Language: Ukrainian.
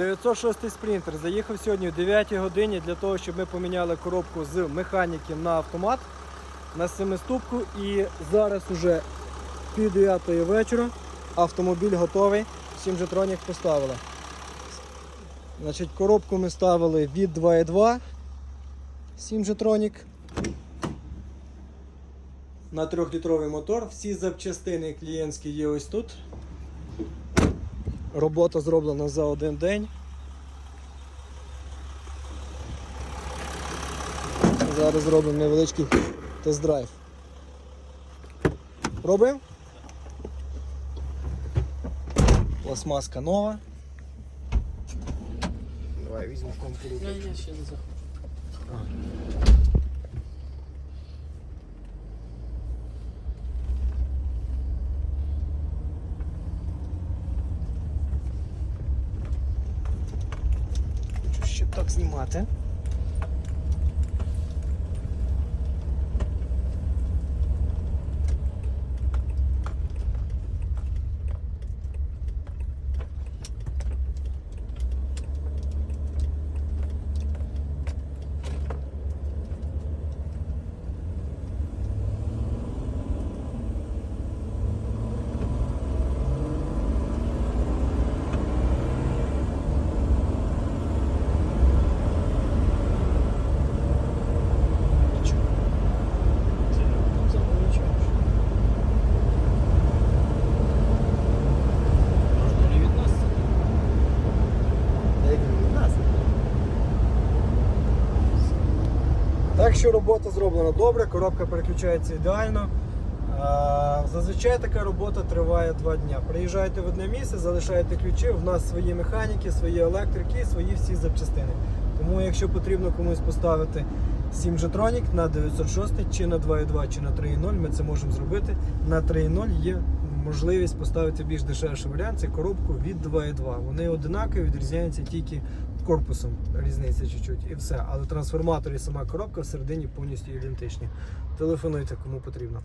906 спринтер заїхав сьогодні о 9 годині для того, щоб ми поміняли коробку з механіки на автомат на семиступку. І зараз уже пів 9 вечора автомобіль готовий. Сім жетронік поставили. Значить, коробку ми ставили від 2.2. 7 жетронік. На 3-літровий мотор. Всі запчастини клієнтські є ось тут. Робота зроблена за один день. Зараз зробимо невеличкий тест-драйв. Пробуємо? Пластмаска нова. Давай візьму компору. Ні, ні, ще не заходь. krok z nim łatę. Так що робота зроблена добре, коробка переключається ідеально. Зазвичай така робота триває два дні. Приїжджаєте в одне місце, залишаєте ключі, в нас свої механіки, свої електрики, свої всі запчастини. Тому якщо потрібно комусь поставити 7 жетронік на 906 чи на 2.2, чи на 3.0, ми це можемо зробити. На 3.0 є можливість поставити більш дешевший варіант, це коробку від 2.2. Вони одинакові, відрізняються тільки корпусом, різниця чуть-чуть і все. Але трансформатор і сама коробка всередині повністю ідентичні. Телефонуйте, кому потрібно.